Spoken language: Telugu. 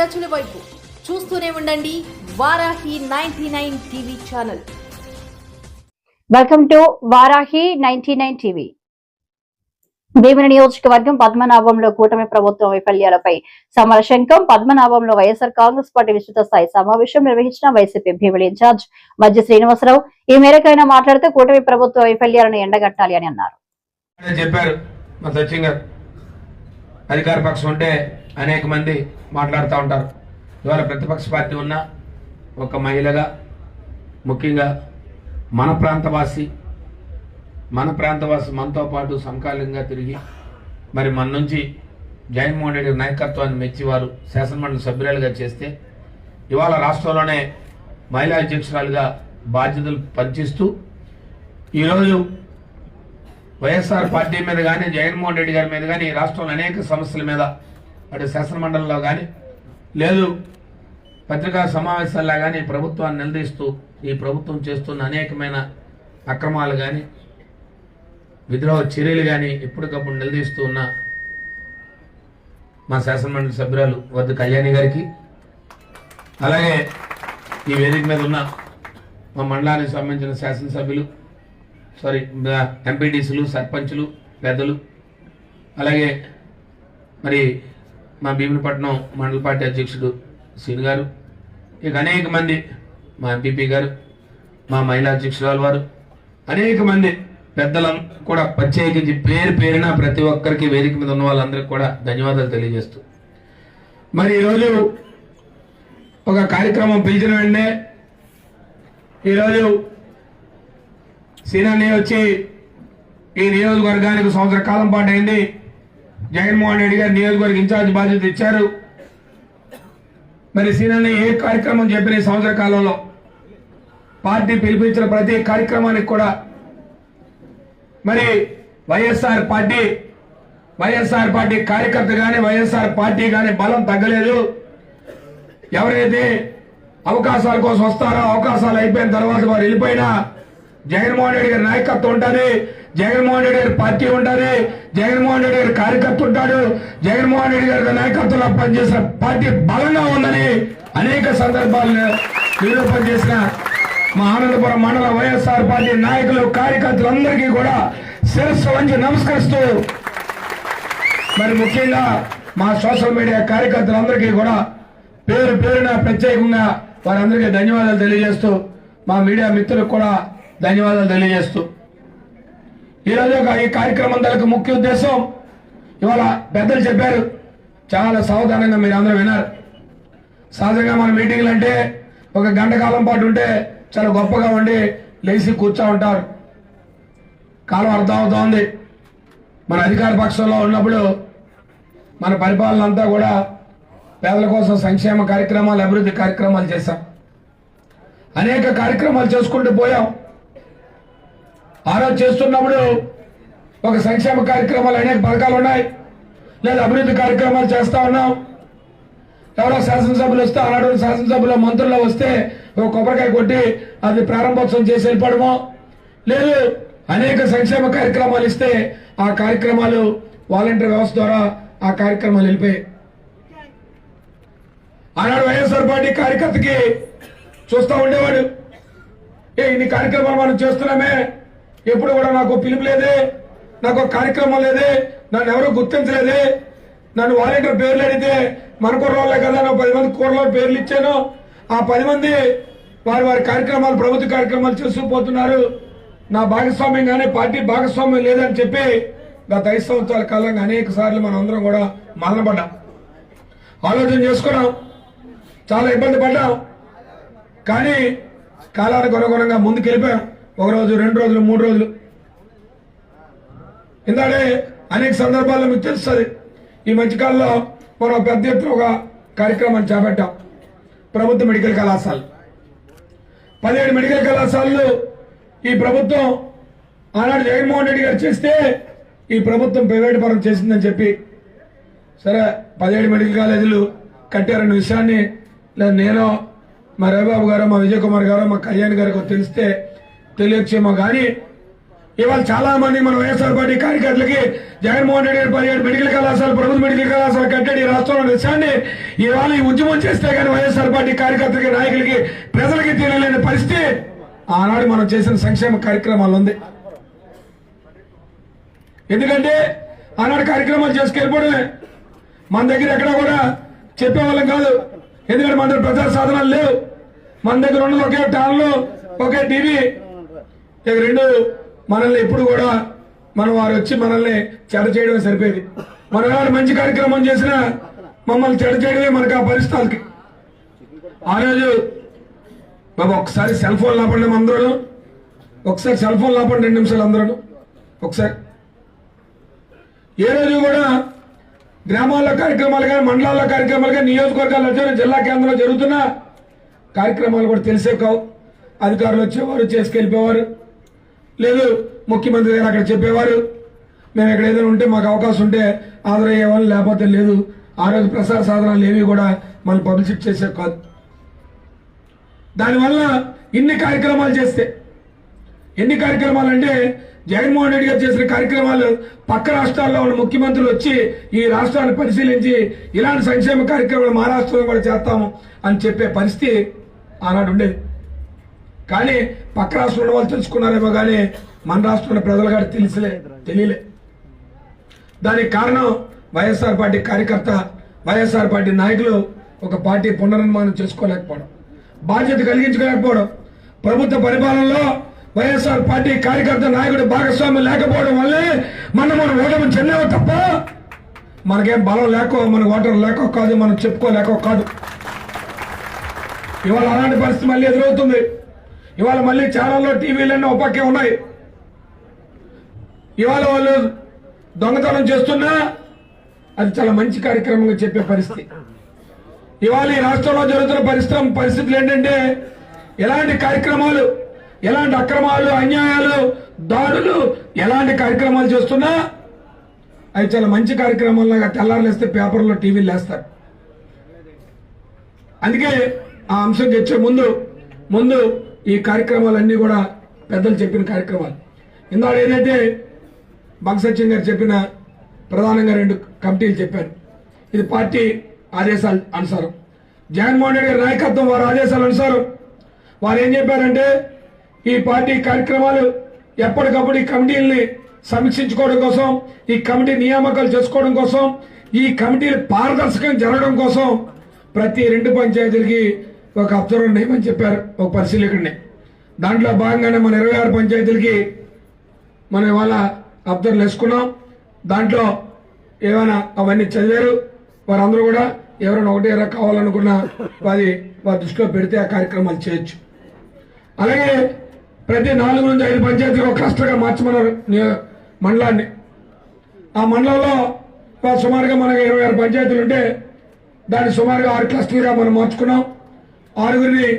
ప్రజల వైపు చూస్తూనే ఉండండి Varahi ninety nine TV channel. Welcome to Varahi ninety nine TV. Bhimini నియోజకవర్గం పద్మనాభంలో కూటమి ప్రభుత్వం వైఫల్యాలపై సమరశంకం పద్మనాభంలో వైఎస్ఆర్ కాంగ్రెస్ పార్టీ విస్తృత స్థాయి సమావేశం నిర్వహించిన వైసీపీ భీమిలి ఇన్ఛార్జ్ మధ్య శ్రీనివాసరావు. ఈ మేరకు ఆయన మాట్లాడుతూ కూటమి ప్రభుత్వ వైఫల్యాలను ఎండగట్టాలి అని అన్నారు. చెప్పారు అధికార పక్షం ఉంటే అనేక మంది మాట్లాడుతూ ఉంటారు. ఇవాళ ప్రతిపక్ష పార్టీ ఉన్న ఒక మహిళగా ముఖ్యంగా మన ప్రాంతవాసి మన ప్రాంతవాసి మనతో పాటు సమకాలీనంగా తిరిగి మరి మన నుంచి జగన్మోహన్ రెడ్డి నాయకత్వాన్ని మెచ్చి వారు శాసనమండలి సభ్యురాలుగా చేస్తే ఇవాళ రాష్ట్రంలోనే మహిళా అధ్యక్షురాలుగా బాధ్యతలు పనిచేస్తూ ఈరోజు వైఎస్ఆర్ పార్టీ మీద కానీ జగన్మోహన్ రెడ్డి గారి మీద కానీ ఈ రాష్ట్రంలో అనేక సమస్యల మీద అటు శాసనమండలిలో కానీ లేదు పత్రికా సమావేశాల్లో కానీ ప్రభుత్వాన్ని నిలదీస్తూ ఈ ప్రభుత్వం చేస్తున్న అనేకమైన అక్రమాలు కానీ విద్రోహ చర్యలు కానీ ఎప్పటికప్పుడు నిలదీస్తూ ఉన్న మా శాసనమండలి సభ్యురాలు వద్దు కళ్యాణి గారికి అలాగే ఈ వేదిక మీద ఉన్న మా మండలానికి సంబంధించిన శాసనసభ్యులు సారీ ఎంపీటీసీలు సర్పంచులు పెద్దలు. అలాగే మరి మా భీమునిపట్నం మండల పార్టీ అధ్యక్షుడు సీన్ గారు ఇక అనేక మంది మా ఎంపీపీ గారు మా మహిళా అధ్యక్షురాలు వారు అనేక మంది పెద్దలం కూడా ప్రత్యేకించి పేరు పేరున ప్రతి ఒక్కరికి వేదిక మీద ఉన్న వాళ్ళందరికీ కూడా ధన్యవాదాలు తెలియజేస్తూ. మరి ఈరోజు ఒక కార్యక్రమం పిలిచిన వెంటనే ఈరోజు సీనాన్ని వచ్చి ఈ నియోజకవర్గానికి సంవత్సర కాలం పాటు అయింది జగన్మోహన్ రెడ్డి గారు నియోజకవర్గ ఇన్ఛార్జ్ బాధ్యత ఇచ్చారు. మరి సీనాన్ని ఏ కార్యక్రమం చెప్పిన ఈ సంవత్సర కాలంలో పార్టీ పిలిపించిన ప్రతి కార్యక్రమానికి కూడా మరి వైఎస్ఆర్ పార్టీ వైఎస్ఆర్ పార్టీ కార్యకర్త కానీ వైఎస్ఆర్ పార్టీ కానీ బలం తగ్గలేదు. ఎవరైతే అవకాశాల కోసం వస్తారో అవకాశాలు అయిపోయిన తర్వాత వారు వెళ్ళిపోయినా జగన్మోహన్ రెడ్డి గారి నాయకత్వం ఉంటుంది జగన్మోహన్ రెడ్డి గారి పార్టీ ఉంటుంది జగన్మోహన్ రెడ్డి గారి కార్యకర్త ఉంటాడు. జగన్మోహన్ రెడ్డి గారి నాయకత్వంలో పనిచేసిన పార్టీ బలంగా ఉందని అనేక సందర్భాలను నిరూపణ చేసిన మా ఆనందపురం మండల వైఎస్ఆర్ పార్టీ నాయకులు కార్యకర్తలందరికీ కూడా శిరస్సు వంచి నమస్కరిస్తూ మరి ముఖ్యంగా మా సోషల్ మీడియా కార్యకర్తలందరికీ కూడా పేరు పేరున ప్రత్యేకంగా వారందరికీ ధన్యవాదాలు తెలియజేస్తూ మా మీడియా మిత్రులకు కూడా ధన్యవాదాలు తెలియజేస్తూ. ఈరోజు ఒక ఈ కార్యక్రమం తలకు ముఖ్య ఉద్దేశం ఇవాళ పెద్దలు చెప్పారు చాలా సావధానంగా మీరు అందరూ విన్నారు సహజంగా మన మీటింగ్లు అంటే ఒక గంట కాలం పాటు ఉంటే చాలా గొప్పగా ఉండి లేచి కూర్చో ఉంటారు. కాలం అర్థమవుతోంది మన అధికార పక్షంలో ఉన్నప్పుడు మన పరిపాలన అంతా కూడా పేదల కోసం సంక్షేమ కార్యక్రమాలు అభివృద్ధి కార్యక్రమాలు చేశాం. అనేక కార్యక్రమాలు చేసుకుంటూ పోయాం. ఆ రోజు చేస్తున్నప్పుడు ఒక సంక్షేమ కార్యక్రమాలు అనేక పథకాలు ఉన్నాయి. లేదా అభివృద్ధి కార్యక్రమాలు చేస్తా ఉన్నాం. ఎవరో శాసనసభ్యులు వస్తే ఆనాడు శాసనసభ్యులు మంత్రులు వస్తే ఒక కొబ్బరికాయ కొట్టి అది ప్రారంభోత్సవం చేసి వెళ్ళిపోవడము. లేదు అనేక సంక్షేమ కార్యక్రమాలు ఇస్తే ఆ కార్యక్రమాలు వాలంటీర్ వ్యవస్థ ద్వారా ఆ కార్యక్రమాలు వెళ్ళిపోయాయి. ఆనాడు వైఎస్ఆర్ పార్టీ కార్యకర్తకి చూస్తూ ఉండేవాడు. ఏ ఇన్ని కార్యక్రమాలు మనం చేస్తున్నామే. ఎప్పుడు కూడా నాకు పిలుపు లేదే నాకు ఒక కార్యక్రమం లేదే నన్ను ఎవరు గుర్తించలేదే. నన్ను వాలంటీర్ పేర్లు అడిగితే మన కుర్రోళ్ళే కదా నేను పది మంది కూరలో పేర్లు ఇచ్చాను. ఆ పది మంది వారి వారి కార్యక్రమాలు ప్రభుత్వ కార్యక్రమాలు చేసుకుపోతున్నారు నా భాగస్వామ్యం కానీ పార్టీ భాగస్వామ్యం లేదని చెప్పి గత ఐదు సంవత్సరాల కాలంగా అనేక సార్లు మనం అందరం కూడా మరణపడ్డాం. ఆలోచన చేసుకున్నాం. చాలా ఇబ్బంది పడ్డాం. కానీ కాలానికి అనుగుణంగా ముందుకు ఒక రోజు రెండు రోజులు మూడు రోజులు. ఇందాడే అనేక సందర్భాల్లో మీకు తెలుస్తుంది ఈ మధ్యకాలంలో మనం పెద్ద ఎత్తున ఒక కార్యక్రమాన్ని చేపట్టాం. ప్రభుత్వ మెడికల్ కళాశాల. పదిహేడు మెడికల్ కళాశాలలు ఈ ప్రభుత్వం ఆనాడు జగన్మోహన్ రెడ్డి గారు చేస్తే ఈ ప్రభుత్వం ప్రైవేట్ పరం చేసిందని చెప్పి సరే పదిహేడు మెడికల్ కాలేజీలు కట్టారన్న విషయాన్ని నేను మా రవిబాబు గారు మా విజయ్ కుమార్ గారు మా కళ్యాణ్ గారు తెలిస్తే తెలియచ్చేమో కానీ ఇవాళ చాలా మంది మన వైఎస్ఆర్ పార్టీ కార్యకర్తలకి జగన్మోహన్ రెడ్డి గారు పదిహేడు మెడికల్ కళాశాల ప్రభుత్వ మెడికల్ కళాశాల కట్టడి ఈ రాష్ట్రంలో విషయాన్ని ఇవాళ ఈ ఉద్యమం చేస్తే కానీ వైఎస్ఆర్ పార్టీ కార్యకర్తలకి నాయకులకి ప్రజలకి తెలియలేని పరిస్థితి. ఆనాడు మనం చేసిన సంక్షేమ కార్యక్రమాలు ఉంది. ఎందుకంటే ఆనాడు కార్యక్రమాలు చేసుకెళ్ళిపోవడమే మన దగ్గర ఎక్కడ కూడా చెప్పేవాళ్ళం కాదు. ఎందుకంటే మన దగ్గర ప్రచార సాధనాలు లేవు. మన దగ్గర ఉన్నది ఒకే టాన్లు ఒకే టీవీ ఇక రెండు మనల్ని ఎప్పుడు కూడా మనం వారు వచ్చి మనల్ని చెడ చేయడమే సరిపోయేది. మనం వారు మంచి కార్యక్రమం చేసినా మమ్మల్ని చెడ చేయడమే మనకు ఆ పరిస్థితులకి ఆ రోజు బాబు ఒకసారి సెల్ ఫోన్ లాపండి అందరూ. ఒకసారి సెల్ ఫోన్ లాపండి రెండు నిమిషాలు అందరూ. ఒకసారి. ఏ రోజు కూడా గ్రామాల్లో కార్యక్రమాలు కానీ మండలాల్లో కార్యక్రమాలు కానీ నియోజకవర్గాల్లో వచ్చారు జిల్లా కేంద్రంలో జరుగుతున్న కార్యక్రమాలు కూడా తెలిసే కావు. అధికారులు వచ్చేవారు చేసుకెళ్ళిపోవారు లేదు ముఖ్యమంత్రి గారు అక్కడ చెప్పేవారు. మేము ఎక్కడ ఏదైనా ఉంటే మాకు అవకాశం ఉంటే ఆదరయ్యేవాళ్ళు లేకపోతే లేదు. ఆ రోజు ప్రసార సాధనాలు ఏవి కూడా మనం పబ్లిసిటీ చేసే కాదు. దానివల్ల ఇన్ని కార్యక్రమాలు చేస్తే ఎన్ని కార్యక్రమాలు అంటే జగన్మోహన్ రెడ్డి గారు చేసిన కార్యక్రమాలు పక్క రాష్ట్రాల్లో ఉన్న ముఖ్యమంత్రులు వచ్చి ఈ రాష్ట్రాన్ని పరిశీలించి ఇలాంటి సంక్షేమ కార్యక్రమాలు మా రాష్ట్రంలో కూడా చేస్తాము అని చెప్పే పరిస్థితి ఆనాడు ఉండేది కానీ పక్క రాష్ట్రంలో వాళ్ళు తెలుసుకున్నారేమో కానీ మన రాష్ట్రంలో ప్రజలు కూడా తెలిసిలే తెలియలే. దానికి కారణం వైఎస్ఆర్ పార్టీ కార్యకర్త వైఎస్ఆర్ పార్టీ నాయకులు ఒక పార్టీ పునర్నిర్మాణం చేసుకోలేకపోవడం బాధ్యత కలిగించుకోలేకపోవడం ప్రభుత్వ పరిపాలనలో వైఎస్ఆర్ పార్టీ కార్యకర్త నాయకుడు భాగస్వామ్యం లేకపోవడం వల్లే మనం మనం ఓటమి చెందాము తప్ప మనకేం బలం లేకో మన ఓటర్ లేకో కాదు మనం చెప్పుకోలేకో కాదు. ఇవాళ అలాంటి పరిస్థితి మళ్ళీ ఎదురవుతుంది. ఇవాళ మళ్ళీ ఛానల్లో టీవీలన్నీ ఒప్పక్కే ఉన్నాయి. ఇవాళ వాళ్ళు దొంగతనం చేస్తున్నా అది చాలా మంచి కార్యక్రమంగా చెప్పే పరిస్థితి. ఇవాళ ఈ రాష్ట్రంలో జరుగుతున్న పరిశ్రమ పరిస్థితులు ఏంటంటే ఎలాంటి కార్యక్రమాలు ఎలాంటి అక్రమాలు అన్యాయాలు దాడులు ఎలాంటి కార్యక్రమాలు చేస్తున్నా అవి చాలా మంచి కార్యక్రమాలుగా తెల్లారులేస్తే పేపర్లో టీవీలు వేస్తారు అందుకే ఆ అంశం తెచ్చే ముందు ముందు ఈ కార్యక్రమాలన్నీ కూడా పెద్దలు చెప్పిన కార్యక్రమాలు. ఇందాడు ఏదైతే బంగసత్యం గారు చెప్పిన ప్రధానంగా రెండు కమిటీలు చెప్పారు. ఇది పార్టీ ఆదేశాల అనుసారం. జగన్మోహన్ రెడ్డి గారి నాయకత్వం వారి ఆదేశాల అనుసారం వారు ఏం చెప్పారంటే ఈ పార్టీ కార్యక్రమాలు ఎప్పటికప్పుడు ఈ కమిటీల్ని సమీక్షించుకోవడం కోసం ఈ కమిటీ నియామకాలు చేసుకోవడం కోసం ఈ కమిటీలు పారదర్శకం జరగడం కోసం ప్రతి రెండు పంచాయతీలకి ఒక అబ్జర్వర్ నియమని చెప్పారు ఒక పరిశీలకుడిని. దాంట్లో భాగంగానే మన ఇరవై ఆరు పంచాయతీలకి మనం ఇవాళ అబ్జర్వర్లు వేసుకున్నాం. దాంట్లో ఏమైనా అవన్నీ చదివారు వారందరూ కూడా ఎవరైనా ఒకటి ఇరవై కావాలనుకున్నా వారి వారి దృష్టిలో పెడితే ఆ కార్యక్రమాలు చేయొచ్చు. అలాగే ప్రతి నాలుగు నుంచి ఐదు పంచాయతీలు ఒక క్లస్టర్గా మార్చమన్నారు మండలాన్ని. ఆ మండలంలో సుమారుగా మనకు ఇరవై ఆరు పంచాయతీలు ఉంటే దాన్ని సుమారుగా ఆరు క్లస్టర్గా మనం మార్చుకున్నాం. ஆறுவர்களே